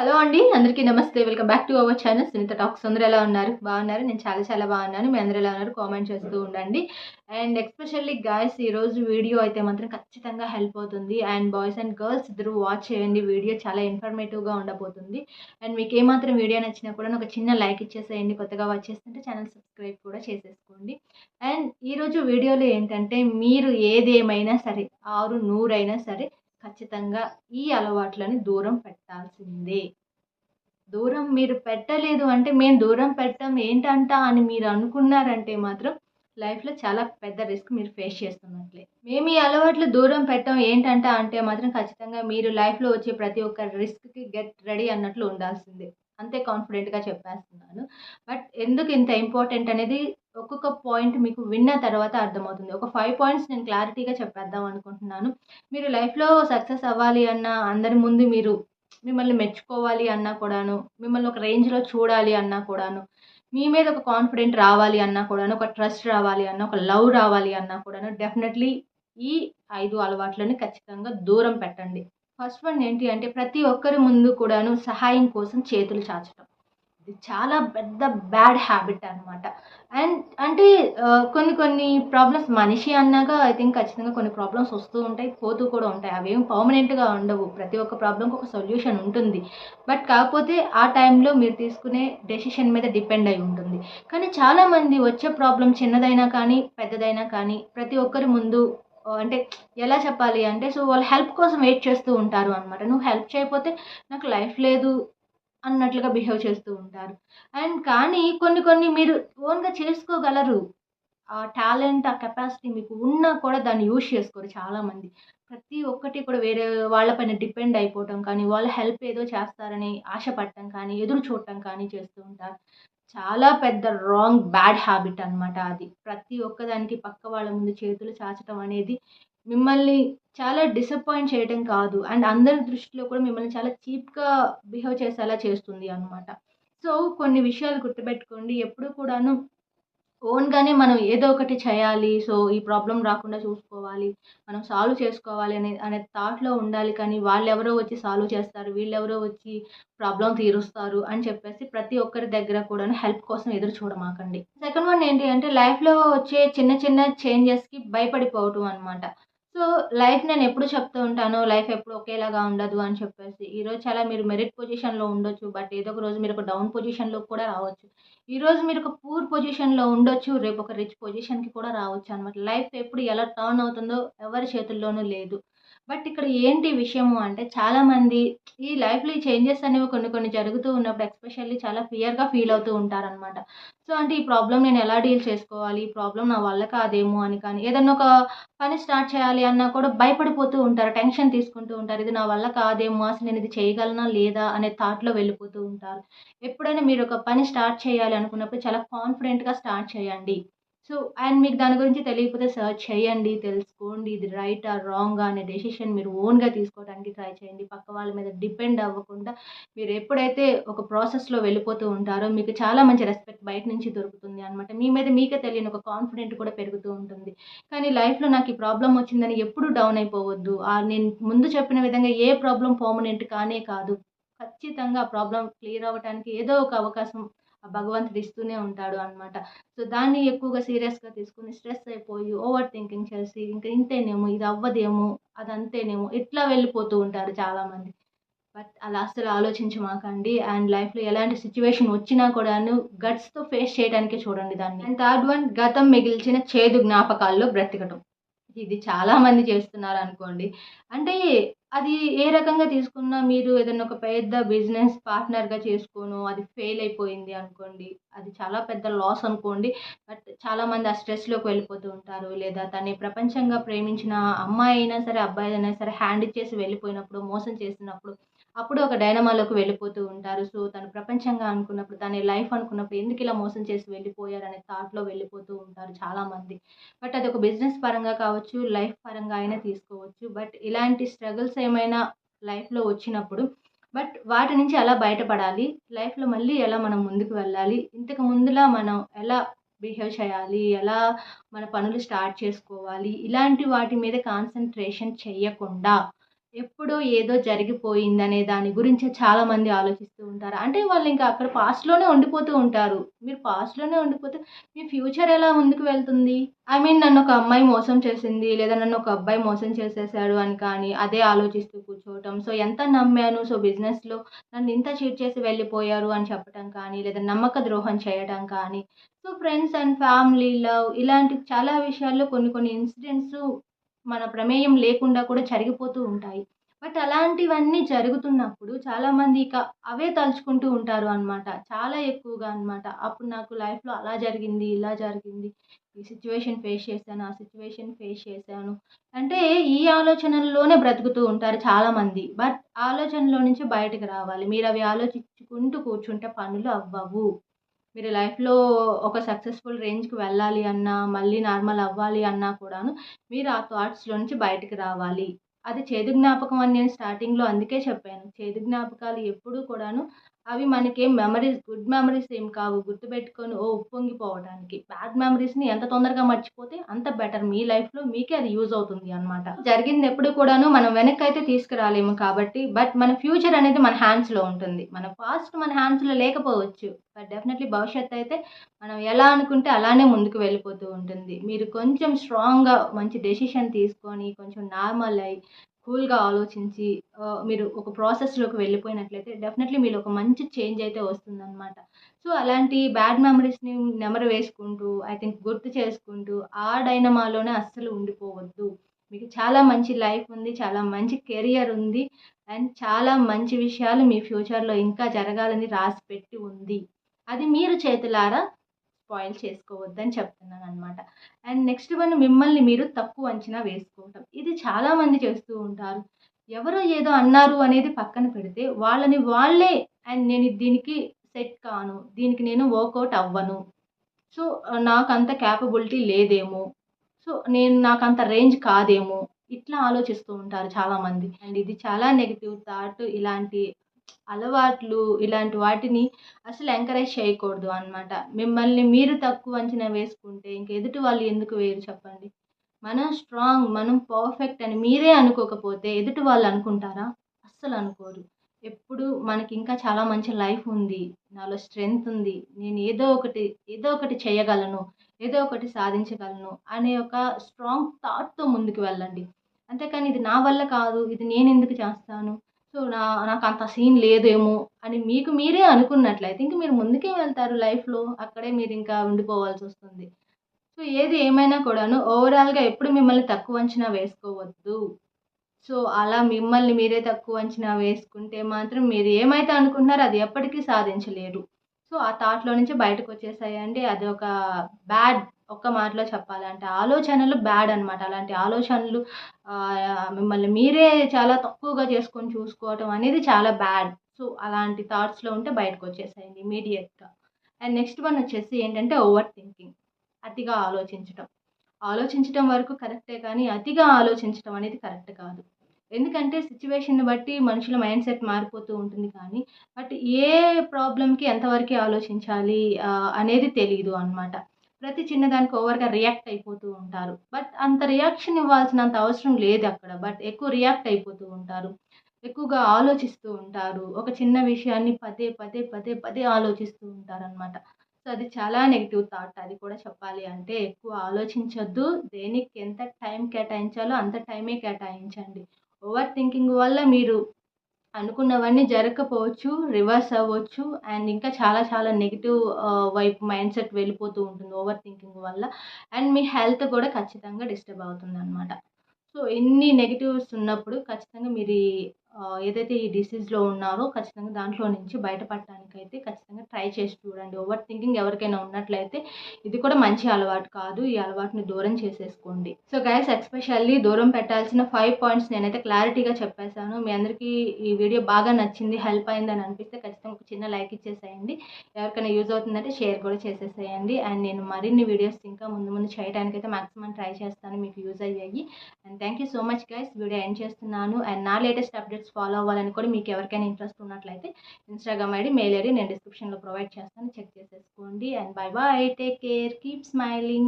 Hello అండి అందరికీ నమస్తే. Welcome back to our channel. Sunitha talks. అందరూ ఎలా ఉన్నారు? బాగున్నారు? నేను చాలా చాలా బాగున్నాను. మీ అందరూ ఎలా ఉన్నారు? కామెంట్ చేస్తూ ఉండండి. అండ్ ఎక్స్పెషల్లీ గాయస్ ఈరోజు వీడియో అయితే మాత్రం ఖచ్చితంగా హెల్ప్ అవుతుంది. అండ్ బాయ్స్ అండ్ గర్ల్స్ ఇద్దరు వాచ్ చేయండి. వీడియో చాలా ఇన్ఫర్మేటివ్గా ఉండబోతుంది. అండ్ మీకు ఏమాత్రం వీడియో నచ్చినా కూడా ఒక చిన్న లైక్ ఇచ్చేసేయండి. కొత్తగా వాచ్ చేస్తుంటే ఛానల్ సబ్స్క్రైబ్ కూడా చేసేసుకోండి. అండ్ ఈరోజు వీడియోలో ఏంటంటే మీరు ఏదేమైనా సరే ఆరు నూరైనా సరే ఖచ్చితంగా ఈ అలవాట్లని దూరం పెట్టాల్సిందే. దూరం మీరు పెట్టలేదు అంటే మేము దూరం పెట్టాం ఏంటంట అని మీరు అనుకున్నారంటే మాత్రం లైఫ్లో చాలా పెద్ద రిస్క్ మీరు ఫేస్ చేస్తున్నట్లే. మేము ఈ అలవాట్లు దూరం పెట్టాం ఏంటంట అంటే మాత్రం ఖచ్చితంగా మీరు లైఫ్లో వచ్చే ప్రతి ఒక్క రిస్క్కి గెట్ రెడీ అన్నట్లు ఉండాల్సిందే. అంతే కాన్ఫిడెంట్గా చెప్పేస్తున్నాను. బట్ ఎందుకు ఇంత ఇంపార్టెంట్ అనేది ఒక్కొక్క పాయింట్ మీకు విన్న తర్వాత అర్థమవుతుంది. ఒక ఫైవ్ పాయింట్స్ నేను క్లారిటీగా చెప్పేద్దాం అనుకుంటున్నాను. మీరు లైఫ్లో సక్సెస్ అవ్వాలి అన్న అందరి ముందు మీరు మిమ్మల్ని మెచ్చుకోవాలి అన్నా కూడాను మిమ్మల్ని ఒక రేంజ్లో చూడాలి అన్నా కూడాను మీ మీద ఒక కాన్ఫిడెంట్ రావాలి అన్నా కూడాను ఒక ట్రస్ట్ రావాలి అన్న ఒక లవ్ రావాలి అన్నా కూడాను డెఫినెట్లీ ఈ ఐదు అలవాట్లను ఖచ్చితంగా దూరం పెట్టండి. ఫస్ట్ వన్ ఏంటి అంటే ప్రతి ఒక్కరి ముందు కూడాను సహాయం కోసం చేతులు చాచడం ఇది చాలా పెద్ద బ్యాడ్ హ్యాబిట్ అనమాట అండ్ అంటే కొన్ని కొన్ని ప్రాబ్లమ్స్ మనిషి అన్నాక ఐ థింక్ ఖచ్చితంగా కొన్ని ప్రాబ్లమ్స్ వస్తూ ఉంటాయి పోతూ కూడా ఉంటాయి. అవి ఏం పర్మనెంట్గా ఉండవు. ప్రతి ఒక్క ప్రాబ్లంకి ఒక సొల్యూషన్ ఉంటుంది. బట్ కాకపోతే ఆ టైంలో మీరు తీసుకునే డెసిషన్ మీద డిపెండ్ అయి ఉంటుంది. కానీ చాలామంది వచ్చే ప్రాబ్లం చిన్నదైనా కానీ పెద్దదైనా కానీ ప్రతి ఒక్కరి ముందు అంటే ఎలా చెప్పాలి అంటే సో వాళ్ళు హెల్ప్ కోసం వెయిట్ చేస్తూ ఉంటారు అనమాట నువ్వు హెల్ప్ చేయకపోతే నాకు లైఫ్ లేదు అన్నట్లుగా బిహేవ్ చేస్తూ ఉంటారు. అండ్ కానీ కొన్ని కొన్ని మీరు ఓన్గా చేసుకోగలరు. ఆ టాలెంట్ ఆ కెపాసిటీ మీకు ఉన్నా కూడా దాన్ని యూజ్ చేసుకోరు చాలామంది. ప్రతి ఒక్కటి కూడా వేరే వాళ్ళపైన డిపెండ్ అయిపోవటం కానీ వాళ్ళ హెల్ప్ ఏదో చేస్తారని ఆశపడటం కానీ ఎదురు చూడటం కానీ చేస్తూ ఉంటారు. చాలా పెద్ద రాంగ్ బ్యాడ్ హ్యాబిట్ అనమాట అది. ప్రతి ఒక్కదానికి పక్క వాళ్ళ ముందు చేతులు చాచటం అనేది మిమ్మల్ని చాలా డిసప్పాయింట్ చేయడం కాదు. అండ్ అందరి దృష్టిలో కూడా మిమ్మల్ని చాలా చీప్గా బిహేవ్ చేసేలా చేస్తుంది అనమాట సో కొన్ని విషయాలు గుర్తుపెట్టుకోండి. ఎప్పుడు కూడాను ఓన్గానే మనం ఏదో ఒకటి చేయాలి. సో ఈ ప్రాబ్లం రాకుండా చూసుకోవాలి. మనం సాల్వ్ చేసుకోవాలి అనే అనే థాట్లో ఉండాలి. కానీ వాళ్ళు ఎవరో వచ్చి సాల్వ్ చేస్తారు. వీళ్ళెవరో వచ్చి ప్రాబ్లం తీరుస్తారు అని చెప్పేసి ప్రతి ఒక్కరి దగ్గర కూడా హెల్ప్ కోసం ఎదురు చూడమాకండి. సెకండ్ వన్ ఏంటి అంటే లైఫ్లో వచ్చే చిన్న చిన్న చేంజెస్కి భయపడిపోవటం అనమాట సో లైఫ్ నేను ఎప్పుడు చెప్తూ ఉంటాను లైఫ్ ఎప్పుడు ఒకేలాగా ఉండదు అని చెప్పేసి. ఈరోజు చాలా మీరు మెరిట్ పొజిషన్లో ఉండొచ్చు బట్ ఏదో ఒక రోజు మీరు ఒక డౌన్ పొజిషన్లో కూడా రావచ్చు. ఈరోజు మీరు ఒక పూర్ పొజిషన్లో ఉండొచ్చు రేపు ఒక రిచ్ పొజిషన్కి కూడా రావచ్చు అనమాట లైఫ్ ఎప్పుడు ఎలా టర్న్ అవుతుందో ఎవరి చేతుల్లోనూ లేదు. బట్ ఇక్కడ ఏంటి విషయము అంటే చాలామంది ఈ లైఫ్లో ఈ చేంజెస్ అనేవి కొన్ని కొన్ని జరుగుతూ ఉన్నప్పుడు ఎస్పెషల్లీ చాలా ఫియర్గా ఫీల్ అవుతూ ఉంటారనమాట సో అంటే ఈ ప్రాబ్లం నేను ఎలా డీల్ చేసుకోవాలి? ఈ ప్రాబ్లం నా వల్ల కాదేమో అని కానీ ఏదన్నా ఒక పని స్టార్ట్ చేయాలి అన్నా కూడా భయపడిపోతూ ఉంటారు టెన్షన్ తీసుకుంటూ ఉంటారు. ఇది నా వల్ల కాదేమో? అసలు నేను ఇది చేయగలనా లేదా? అనే థాట్లో వెళ్ళిపోతూ ఉంటారు. ఎప్పుడైనా మీరు ఒక పని స్టార్ట్ చేయాలి అనుకున్నప్పుడు చాలా కాన్ఫిడెంట్గా స్టార్ట్ చేయండి. సో అండ్ మీకు దాని గురించి తెలియకపోతే సర్చ్ చేయండి తెలుసుకోండి. ఇది రైట్ ఆర్ రాంగ్ అనే డెసిషన్ మీరు ఓన్గా తీసుకోవడానికి ట్రై చేయండి. పక్క వాళ్ళ మీద డిపెండ్ అవ్వకుండా మీరు ఎప్పుడైతే ఒక ప్రాసెస్లో వెళ్ళిపోతూ ఉంటారో మీకు చాలా మంచి రెస్పెక్ట్ బయట నుంచి దొరుకుతుంది అనమాట మీ మీద మీకే తెలియని ఒక కాన్ఫిడెంట్ కూడా పెరుగుతూ ఉంటుంది. కానీ లైఫ్లో నాకు ఈ ప్రాబ్లం వచ్చిందని ఎప్పుడు డౌన్ అయిపోవద్దు. నేను ముందు చెప్పిన విధంగా ఏ ప్రాబ్లం పర్మనెంట్ కానే కాదు. ఖచ్చితంగా ప్రాబ్లం క్లియర్ అవ్వడానికి ఏదో ఒక అవకాశం భగవంతుడు ఇస్తూనే ఉంటాడు అనమాట సో దాన్ని ఎక్కువగా సీరియస్గా తీసుకుని స్ట్రెస్ అయిపోయి ఓవర్ థింకింగ్ చేసి ఇంకా ఇంతేనేమో ఇది అవ్వదేమో అది అంతేనేమో ఇట్లా వెళ్ళిపోతూ ఉంటారు చాలామంది. బట్ అలా అస్సలు ఆలోచించమాకండి. అండ్ లైఫ్లో ఎలాంటి సిచ్యువేషన్ వచ్చినా కూడాను గట్స్తో ఫేస్ చేయడానికే చూడండి దాన్ని. అండ్ థర్డ్ వన్ గతం మిగిల్చిన చేదు జ్ఞాపకాల్లో బ్రతికటం. ఇది చాలామంది చేస్తున్నారు అనుకోండి. అంటే అది ఏ రకంగా తీసుకున్నా మీరు ఏదైనా ఒక పెద్ద బిజినెస్ పార్ట్నర్గా చేసుకోను అది ఫెయిల్ అయిపోయింది అనుకోండి అది చాలా పెద్ద లాస్ అనుకోండి బట్ చాలామంది ఆ స్ట్రెస్లోకి వెళ్ళిపోతూ ఉంటారు. లేదా తనే ప్రపంచంగా ప్రేమించిన అమ్మాయి అయినా సరే అబ్బాయి అయినా సరే హ్యాండ్ ఇచ్చేసి వెళ్ళిపోయినప్పుడు మోసం చేసినప్పుడు అప్పుడు ఒక డైనమాలోకి వెళ్ళిపోతూ ఉంటారు. సో తను ప్రపంచంగా అనుకున్నప్పుడు తన లైఫ్ అనుకున్నప్పుడు ఎందుకు ఇలా మోసం చేసి వెళ్ళిపోయారనే థాట్లో వెళ్ళిపోతూ ఉంటారు చాలామంది. బట్ అది ఒక బిజినెస్ పరంగా కావచ్చు లైఫ్ పరంగా అయినా తీసుకోవచ్చు. బట్ ఇలాంటి స్ట్రగుల్స్ ఏమైనా లైఫ్లో వచ్చినప్పుడు బట్ వాటి నుంచి ఎలా బయటపడాలి లైఫ్లో మళ్ళీ ఎలా మనం ముందుకు వెళ్ళాలి ఇంతకు ముందులా మనం ఎలా బిహేవ్ చేయాలి ఎలా మన పనులు స్టార్ట్ చేసుకోవాలి ఇలాంటి వాటి మీద కాన్సన్ట్రేషన్ చేయకుండా ఎప్పుడో ఏదో జరిగిపోయిందనే దాని గురించి చాలామంది ఆలోచిస్తూ ఉంటారు. అంటే వాళ్ళు ఇంకా అక్కడ పాస్ట్‌లోనే ఉండిపోతూ ఉంటారు. మీరు పాస్ట్‌లోనే ఉండిపోతే మీ ఫ్యూచర్ ఎలా ముందుకు వెళ్తుంది? ఐ మీన్ నన్ను ఒక అమ్మాయి మోసం చేసింది. లేదా నన్ను ఒక అబ్బాయి మోసం చేసేసాడు అని కానీ అదే ఆలోచిస్తూ కూర్చోవటం. సో ఎంత నమ్మాను. సో బిజినెస్‌లో నన్ను ఇంత చీట్ చేసి వెళ్ళిపోయారు అని చెప్పటం కానీ, లేదా నమ్మక ద్రోహం చేయడం కానీ, so friends and family love ఇలాంటి చాలా విషయాల్లో కొన్ని కొన్ని ఇన్సిడెంట్స్ మన ప్రమేయం లేకుండా కూడా జరిగిపోతూ ఉంటాయి. బట్ అలాంటివన్నీ జరుగుతున్నప్పుడు చాలామంది ఇక అవే తలుచుకుంటూ ఉంటారు అనమాట. చాలా ఎక్కువగా అనమాట. అప్పుడు నాకు లైఫ్‌లో అలా జరిగింది, ఇలా జరిగింది. ఈ సిచ్యువేషన్ ఫేస్ చేశాను, ఆ సిచ్యువేషన్ ఫేస్ చేశాను. అంటే ఈ ఆలోచనల్లోనే బ్రతుకుతూ ఉంటారు చాలామంది. బట్ ఆలోచనలో నుంచి బయటకు రావాలి. మీరు అవి ఆలోచించుకుంటూ కూర్చుంటే పనులు అవ్వవు. మీరు లైఫ్‌లో ఒక సక్సెస్‌ఫుల్ రేంజ్‌కి వెళ్ళాలి అన్నా, మళ్ళీ నార్మల్ అవ్వాలి అన్నా కూడాను మీరు ఆ థాట్స్‌లో నుంచి బయటకు రావాలి. అది చేదు జ్ఞాపకం అని నేను స్టార్టింగ్‌లో అందుకే చెప్పాను. చేదు జ్ఞాపకాలు ఎప్పుడూ కూడాను అవి మనకేం మెమరీస్ గుడ్ మెమరీస్ ఏం కావు. గుర్తుపెట్టుకొని ఓ ఉప్పొంగిపోవడానికి బ్యాడ్ మెమరీస్‌ని ఎంత తొందరగా మర్చిపోతే అంత బెటర్. మీ లైఫ్‌లో మీకే అది యూజ్ అవుతుంది అనమాట. జరిగింది ఎప్పుడు కూడాను మనం వెనక్కైతే తీసుకురాలేము కాబట్టి బట్ మన ఫ్యూచర్ అనేది మన హ్యాండ్స్‌లో ఉంటుంది. మన పాస్ట్ మన హ్యాండ్స్‌లో లేకపోవచ్చు. బట్ డెఫినెట్‌లీ భవిష్యత్తు అయితే మనం ఎలా అనుకుంటే అలానే ముందుకు వెళ్ళిపోతూ ఉంటుంది. మీరు కొంచెం స్ట్రాంగ్‌గా మంచి డెసిషన్ తీసుకొని కొంచెం నార్మల్ అయ్యి కూల్‌గా ఆలోచించి మీరు ఒక ప్రాసెస్‌లోకి వెళ్ళిపోయినట్లయితే డెఫినెట్‌లీ మీరు ఒక మంచి చేంజ్ అయితే వస్తుందన్నమాట సో అలాంటి బ్యాడ్ మెమరీస్‌ని నెమరు వేసుకుంటూ ఐ థింక్ గుర్తు చేసుకుంటూ ఆ డైనమాలోనే అస్సలు ఉండిపోవద్దు. మీకు చాలా మంచి లైఫ్ ఉంది. చాలా మంచి కెరియర్ ఉంది. అండ్ చాలా మంచి విషయాలు మీ ఫ్యూచర్‌లో ఇంకా జరగాలని రాసిపెట్టి ఉంది. అది మీరు చేతులారా స్పాయిల్ చేసుకోవద్దని చెప్తున్నాను అనమాట అండ్ నెక్స్ట్ వన్ మిమ్మల్ని మీరు తక్కువ అంచనా వేసుకోవటం. ఇది చాలామంది చేస్తూ ఉంటారు. ఎవరో ఏదో అన్నారు అనేది పక్కన పెడితే వాళ్ళని వాళ్ళే అండ్ నేను దీనికి సెట్ కాను. దీనికి నేను వర్కౌట్ అవ్వను. సో నాకంత క్యాపబిలిటీ లేదేమో. సో నేను నాకంత రేంజ్ కాదేమో. ఇట్లా ఆలోచిస్తూ ఉంటారు చాలామంది. అండ్ ఇది చాలా నెగిటివ్ థాట్. ఇలాంటి అలవాట్లు ఇలాంటి వాటిని అసలు ఎంకరేజ్ చేయకూడదు అనమాట. మిమ్మల్ని మీరు తక్కువ అంచనా వేసుకుంటే ఇంక ఎదుటి వాళ్ళు ఎందుకు వేయరు చెప్పండి. మనం స్ట్రాంగ్, మనం పర్ఫెక్ట్ అని మీరే అనుకోకపోతే ఎదుటి వాళ్ళు అనుకుంటారా? అస్సలు అనుకోరు. ఎప్పుడు మనకి ఇంకా చాలా మంచి లైఫ్ ఉంది. నాలో స్ట్రెంగ్త్ ఉంది. నేను ఏదో ఒకటి ఏదో ఒకటి చేయగలను. ఏదో ఒకటి సాధించగలను అనే ఒక స్ట్రాంగ్ థాట్‌తో ముందుకు వెళ్ళండి. అంతేకాని ఇది నా వల్ల కాదు. ఇది నేను ఎందుకు చేస్తాను. సో నా నాకు అంత సీన్ లేదేమో అని మీకు మీరే అనుకున్నట్లయితే ఇంక మీరు ముందుకే వెళ్తారు లైఫ్‌లో. అక్కడే మీరు ఇంకా ఉండిపోవాల్సి వస్తుంది సో ఏది ఏమైనా కూడాను ఓవరాల్‌గా ఎప్పుడు మిమ్మల్ని తక్కువ అంచనా వేసుకోవద్దు. సో అలా మిమ్మల్ని మీరే తక్కువ అంచనా వేసుకుంటే మాత్రం మీరు ఏమైతే అనుకుంటున్నారో అది ఎప్పటికీ సాధించలేరు. సో ఆ థాట్‌లో నుంచి బయటకొచ్చేసాయండి. అది ఒక బ్యాడ్ ఒక్క మాటలో చెప్పాలంటే ఆలోచనలు బ్యాడ్ అనమాట. అలాంటి ఆలోచనలు మిమ్మల్ని మీరే చాలా తక్కువగా చేసుకొని చూసుకోవటం అనేది చాలా బ్యాడ్. సో అలాంటి థాట్స్‌లో ఉంటే బయటకొచ్చేసేయండి ఇమీడియట్గా అండ్ నెక్స్ట్ వన్ వచ్చేసి ఏంటంటే ఓవర్ థింకింగ్. అతిగా ఆలోచించటం. ఆలోచించటం వరకు కరెక్టే కానీ అతిగా ఆలోచించటం అనేది కరెక్ట్ కాదు. ఎందుకంటే సిట్యుయేషన్‌ని బట్టి మనుషుల మైండ్ సెట్ మారిపోతూ ఉంటుంది కానీ బట్ ఏ ప్రాబ్లమ్‌కి ఎంతవరకు ఆలోచించాలి అనేది తెలియదు అనమాట. ప్రతి చిన్నదానికి ఓవర్‌గా రియాక్ట్ అయిపోతూ ఉంటారు. బట్ అంత రియాక్షన్ ఇవ్వాల్సినంత అవసరం లేదు అక్కడ బట్ ఎక్కువ రియాక్ట్ అయిపోతూ ఉంటారు. ఎక్కువగా ఆలోచిస్తూ ఉంటారు. ఒక చిన్న విషయాన్ని పదే పదే పదే పదే ఆలోచిస్తూ ఉంటారనమాట. సో అది చాలా నెగిటివ్ థాట్. అది కూడా చెప్పాలి అంటే ఎక్కువ ఆలోచించొద్దు. దేనికి ఎంత టైం కేటాయించాలో అంత టైమే కేటాయించండి. ఓవర్ థింకింగ్ వల్ల మీరు అనుకున్నవన్నీ జరగకపోవచ్చు. రివర్స్ అవ్వచ్చు. అండ్ ఇంకా చాలా చాలా నెగిటివ్ వైపు మైండ్ సెట్ వెళ్ళిపోతూ ఉంటుంది ఓవర్ థింకింగ్ వల్ల. అండ్ మీ హెల్త్ కూడా ఖచ్చితంగా డిస్టర్బ్ అవుతుందనమాట. సో ఇన్ని నెగిటివ్స్ ఉన్నప్పుడు ఖచ్చితంగా మీరు ఏదైతే ఈ డిసీజ్‌లో ఉన్నారో ఖచ్చితంగా దాంట్లో నుంచి బయటపడటానికైతే ఖచ్చితంగా ట్రై చేసి చూడండి. ఓవర్ థింకింగ్ ఎవరికైనా ఉన్నట్లయితే ఇది కూడా మంచి అలవాటు కాదు. ఈ అలవాటుని దూరం చేసేసుకోండి. సో గైస్ ఎస్పెషల్లీ దూరం పెట్టాల్సిన ఫైవ్ పాయింట్స్ నేనైతే క్లారిటీగా చెప్పేసాను. మీ అందరికీ ఈ వీడియో బాగా నచ్చింది, హెల్ప్ అయిందని అనిపిస్తే ఖచ్చితంగా ఒక చిన్న లైక్ ఇచ్చేసేయండి. ఎవరికైనా యూజ్ అవుతుందంటే షేర్ కూడా చేసేసేయండి. అండ్ నేను మరిన్ని వీడియోస్ ఇంకా ముందు ముందు చేయడానికైతే మాక్సిమం ట్రై చేస్తాను మీకు యూజ్ అయ్యాయి. And thank you so much guys. Video end చేస్తున్నాను. అండ్ నా లేటెస్ట్ అప్డేట్స్ ఫాలో అవ్వాలని కూడా మీకు ఎవరికైనా ఇంట్రెస్ట్ ఉన్నట్లయితే ఇన్‌స్టాగ్రామ్ ఐడి మెయిల్ ఐడి నేను డిస్క్రిప్షన్‌లో ప్రొవైడ్ చేస్తాను. చెక్ చేసేసుకోండి. And bye bye. Take care. Keep smiling.